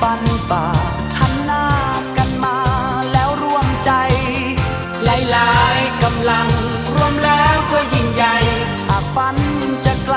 วยกันปันฝ่าหันหน้ากันมาแล้วร่วมใจ หลายๆกำลังรวมแล้วก็ยิ่งใหญ่หากฝันจะไกล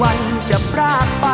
วันจะพรากไป